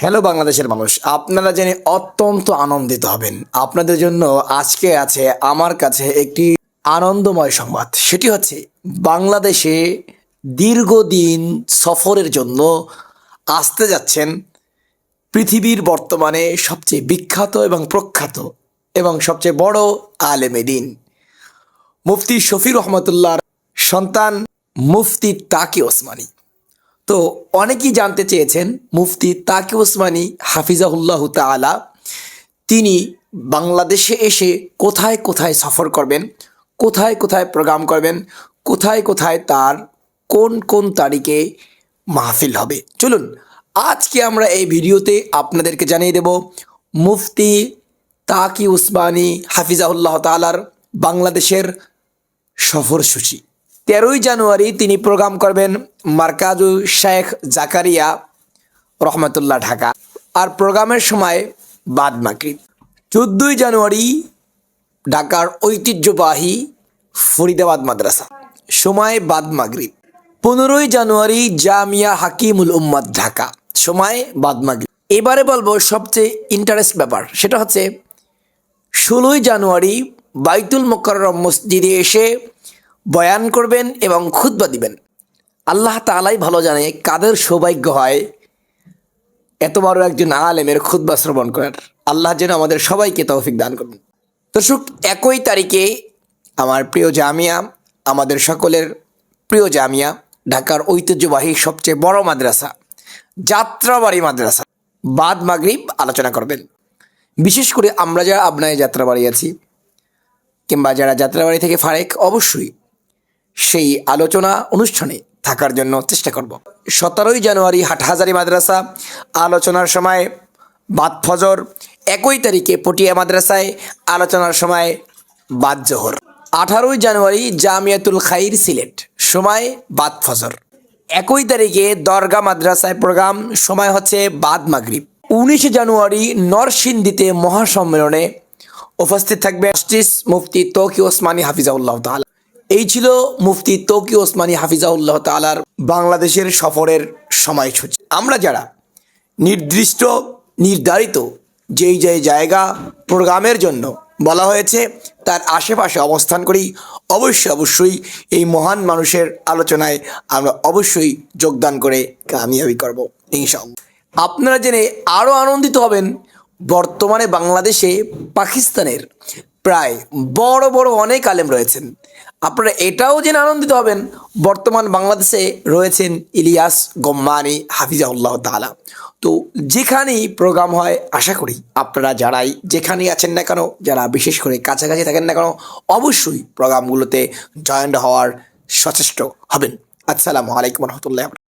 Hello বাংলাদেশের মানুষ, আপনারা জেনে অত্যন্ত আনন্দিত হবেন। আপনাদের জন্য আজকে আছে আমার কাছে একটি আনন্দময় সংবাদ। সেটি হচ্ছে, বাংলাদেশে দীর্ঘদিন সফরের জন্য আসতে যাচ্ছেন পৃথিবীর বর্তমানে সবচেয়ে বিখ্যাত এবং প্রখ্যাত এবং সবচেয়ে বড় আলেমে দিন। মুফতি শফি রহমতুল্লাহর সন্তান মুফতি তাকি ওসমানী। তো অনেকেই জানতে চেয়েছেন মুফতি তাকি ওসমানী হাফিজাহুল্লাহ তালা তিনি বাংলাদেশে এসে কোথায় কোথায় সফর করবেন, কোথায় কোথায় প্রোগ্রাম করবেন, কোথায় কোথায় তার কোন কোন তারিখে মাহফিল হবে। চলুন, আজকে আমরা এই ভিডিওতে আপনাদেরকে জানিয়ে দেব মুফতি তাকি উসমানী হাফিজাহুল্লাহ তালার বাংলাদেশের সফরসূচি। তেরোই জানুয়ারি তিনি প্রোগ্রাম করবেন মার্কাজু শেখ জাকারিয়া, রহমতুল্লাহ ঢাকা। আর প্রোগ্রামের সময় বাদ মাগরিব চোদ্দোই জানুয়ারি ঢাকার ঐতিহ্যবাহী ফরিদাবাদ মাদ্রাসা। সময় বাদ মাগরিব। পনেরোই জানুয়ারি জামিয়া হাকিমুল উম্মাদ ঢাকা। সময় বাদ মাগরিব। এবারে বলব সবচেয়ে ইন্টারেস্ট ব্যাপার। সেটা হচ্ছে, ষোলোই জানুয়ারি বাইতুল মোকাররম মসজিদে এসে বয়ান করবেন এবং খুতবা দিবেন। আল্লাহ তালাই ভালো জানে কাদের সৌভাগ্য হয়। এত বড় একজন আলেমের খুতবা শ্রবণ করার। আল্লাহ যেন আমাদের সবাইকে তৌফিক দান করুন। দর্শক, একই তারিখে আমার প্রিয় জামিয়া, আমাদের সকলের প্রিয় জামিয়া, ঢাকার ঐতিহ্যবাহী সবচেয়ে বড় মাদ্রাসা, যাত্রাবাড়ি মাদ্রাসা, বাদ মাগরিব আলোচনা করবেন। বিশেষ করে আমরা যারা আপনায় যাত্রাবাড়ি আছি কিংবা যারা যাত্রাবাড়ি থেকে ফারেক, অবশ্যই সেই আলোচনা অনুষ্ঠানে থাকার জন্য চেষ্টা করব। সতেরোই জানুয়ারি হাটহাজারি মাদ্রাসা আলোচনার সময় বাদ ফজর একই তারিখে পটিয়া মাদ্রাসায় আলোচনার সময় বাদ জোহর আঠারোই জানুয়ারি জামিয়াতুল খাইর সিলেট, সময় বাদ ফজর একই তারিখে দরগা মাদ্রাসায় প্রোগ্রাম, সময় হচ্ছে বাদ মাগরিব। উনিশে জানুয়ারি নরসিংদীতে মহাসম্মেলনে উপস্থিত থাকবে জাস্টিস মুফতি তৌকি ওসমানী হাফিজাউল্লাহ তাআলা। এই ছিল মুফতি তৌকি ওসমানী হাফিজাউল্লাহ তালার বাংলাদেশের সফরের সময়সূচি। আমরা যারা নির্দিষ্ট, নির্ধারিত যেই যেই জায়গা প্রোগ্রামের জন্য বলা হয়েছে, তার আশেপাশে অবস্থান করি, অবশ্যই অবশ্যই এই মহান মানুষের আলোচনায় আমরা অবশ্যই যোগদান করে কামিয়াবি করব, ইনশাআল্লাহ। আপনারা জেনে আরও আনন্দিত হবেন, বর্তমানে বাংলাদেশে পাকিস্তানের প্রায় বড় বড় অনেক আলেম রয়েছেন। আপনারা এটাও জেনে আনন্দিত হবেন, বর্তমান বাংলাদেশে রয়েছেন ইলিয়াস গম্মানি হাফিজাউল্লাহ তালা তো যেখানেই প্রোগ্রাম হয়, আশা করি আপনারা যারাই যেখানেই আছেন না কেন, যারা বিশেষ করে কাছাকাছি থাকেন না কেন, অবশ্যই প্রোগ্রামগুলোতে জয়েন্ট হওয়ার সচেষ্ট হবেন। আসসালামু আলাইকুম রহমতুল্লাহ